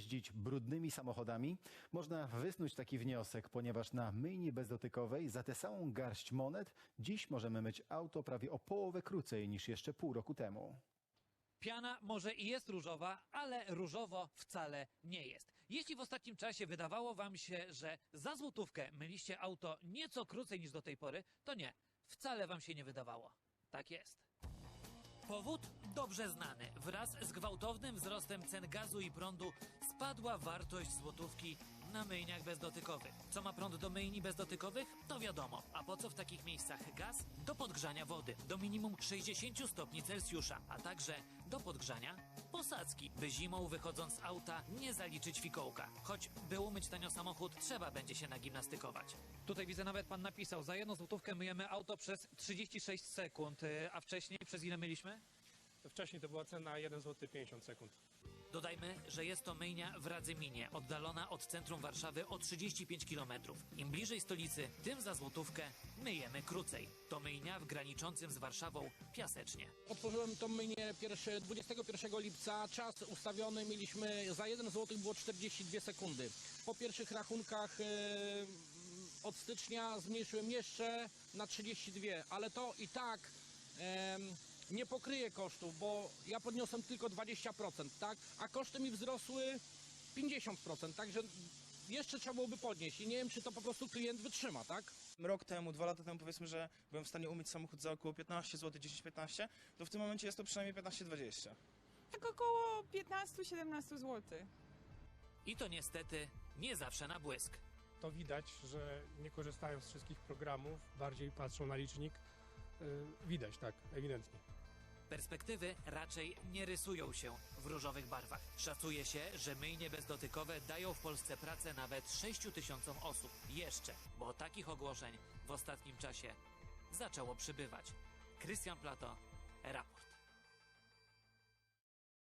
jeździć brudnymi samochodami? Można wysnuć taki wniosek, ponieważ na myjni bezdotykowej za tę samą garść monet dziś możemy myć auto prawie o połowę krócej niż jeszcze pół roku temu. Piana może i jest różowa, ale różowo wcale nie jest. Jeśli w ostatnim czasie wydawało wam się, że za złotówkę myliście auto nieco krócej niż do tej pory, to nie. Wcale wam się nie wydawało. Tak jest. Powód dobrze znany. Wraz z gwałtownym wzrostem cen gazu i prądu spadła wartość złotówki na myjniach bezdotykowych. Co ma prąd do myjni bezdotykowych? To wiadomo. A po co w takich miejscach gaz? Do podgrzania wody do minimum 60 stopni Celsjusza, a także do podgrzania posadzki, by zimą wychodząc z auta nie zaliczyć fikołka. Choć by umyć tanio samochód, trzeba będzie się nagimnastykować. Tutaj widzę nawet pan napisał, za jedną złotówkę myjemy auto przez 36 sekund, y, a wcześniej przez ile myliśmy? Wcześniej to była cena 1 zł 50 sekund. Dodajmy, że jest to myjnia w Radzyminie, oddalona od centrum Warszawy o 35 km. Im bliżej stolicy, tym za złotówkę myjemy krócej. To myjnia w graniczącym z Warszawą Piasecznie. Otworzyłem tą myjnię pierwszy, 21 lipca. Czas ustawiony mieliśmy za 1 zł było 42 sekundy. Po pierwszych rachunkach e, od stycznia zmniejszyłem jeszcze na 32, ale to i tak em, nie pokryje kosztów, bo ja podniosłem tylko 20%, tak? A koszty mi wzrosły 50%, także jeszcze trzeba byłoby podnieść i nie wiem, czy to po prostu klient wytrzyma, tak? rok temu, dwa lata temu powiedzmy, że byłem w stanie umyć samochód za około 15 zł, 10-15, to w tym momencie jest to przynajmniej 15-20. Tak około 15-17 zł. I to niestety nie zawsze na błysk. To widać, że nie korzystają z wszystkich programów, bardziej patrzą na licznik. Yy, Widać, tak, ewidentnie. Perspektywy raczej nie rysują się w różowych barwach. Szacuje się, że myjnie bezdotykowe dają w Polsce pracę nawet 6 tysiącom osób. Jeszcze, bo takich ogłoszeń w ostatnim czasie zaczęło przybywać. Krystian Plato, raport.